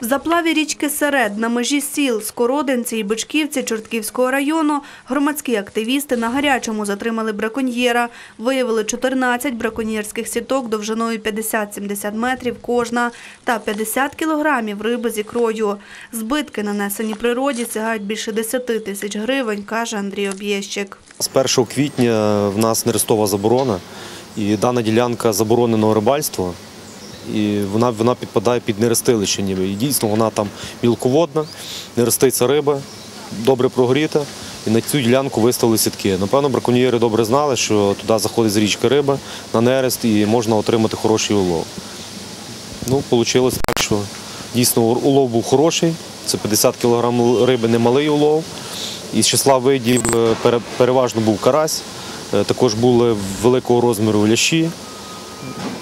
В заплаві річки Серед на межі сіл Скородинці і Бичківці Чортківського району громадські активісти на гарячому затримали браконьєра. Виявили 14 браконьєрських сіток довжиною 50-70 метрів кожна та 50 кілограмів риби з ікрою. Збитки, нанесені природі, сягають більше 10 тисяч гривень, каже Андрій Об'єщик. З 1 квітня в нас нерестова заборона, і дана ділянка забороненого рибальства. І вона, вона підпадає під нерестилище ніби. І дійсно вона там мілководна, нереститься риба, добре прогріта. І на цю ділянку виставили сітки. Напевно, браконьєри добре знали, що туди заходить з річки риба на нерест і можна отримати хороший улов. Ну, вийшло так, що дійсно улов був хороший. Це 50 кг риби, немалий улов. Із числа видів е, переважно був карась, е, також були великого розміру лящі.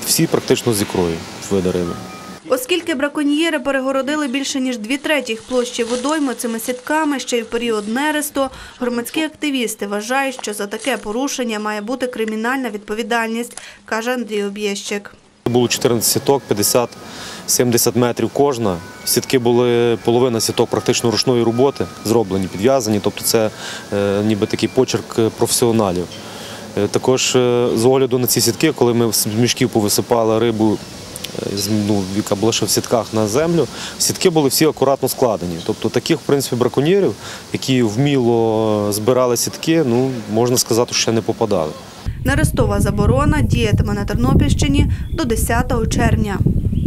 Всі практично з ікрою види риби. Оскільки браконьєри перегородили більше ніж дві третіх площі водойми цими сітками ще й в період нересту, громадські активісти вважають, що за таке порушення має бути кримінальна відповідальність, каже Андрій Об'єщик. Було 14 сіток, 50-70 метрів кожна. Сітки були половина сіток практично ручної роботи, зроблені, підв'язані. Тобто це е, ніби такий почерк е, професіоналів. Е, Також е, з огляду на ці сітки, коли ми з мішків повисипали рибу, е, ну, яка була ще в сітках на землю, сітки були всі акуратно складені. Тобто таких, в принципі, браконьєрів, які вміло збирали сітки, ну, можна сказати, ще не попадали. Нерестова заборона діятиме на Тернопільщині до 10 червня.